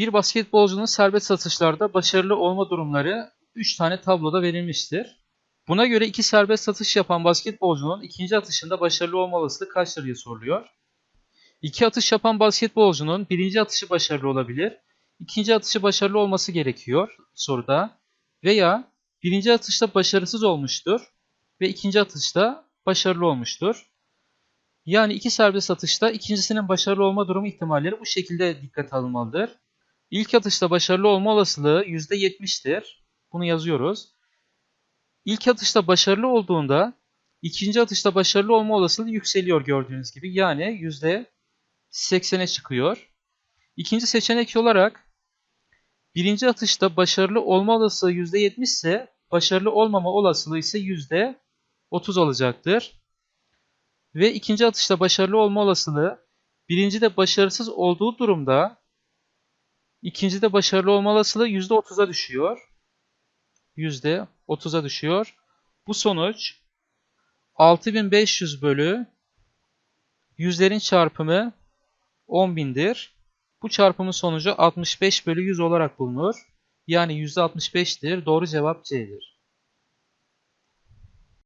Bir basketbolcunun serbest atışlarda başarılı olma durumları 3 tane tabloda verilmiştir. Buna göre iki serbest atış yapan basketbolcunun ikinci atışında başarılı olma olasılığı kaçtır diye soruluyor. İki atış yapan basketbolcunun birinci atışı başarılı olabilir, ikinci atışı başarılı olması gerekiyor soruda veya birinci atışta başarısız olmuştur ve ikinci atışta başarılı olmuştur. Yani iki serbest atışta ikincisinin başarılı olma durumu ihtimalleri bu şekilde dikkate alınmalıdır. İlk atışta başarılı olma olasılığı %70'tir. Bunu yazıyoruz. İlk atışta başarılı olduğunda ikinci atışta başarılı olma olasılığı yükseliyor gördüğünüz gibi. Yani %80'e çıkıyor. İkinci seçenek olarak birinci atışta başarılı olma olasılığı %70 ise başarılı olmama olasılığı ise %30 olacaktır. Ve ikinci atışta başarılı olma olasılığı birinci de başarısız olduğu durumda ikinci de başarılı olma olasılığı %30'a düşüyor. %30'a düşüyor. Bu sonuç 6500 bölü yüzlerin çarpımı 10.000'dir. Bu çarpımın sonucu 65 bölü 100 olarak bulunur. Yani %65'tir. Doğru cevap C'dir.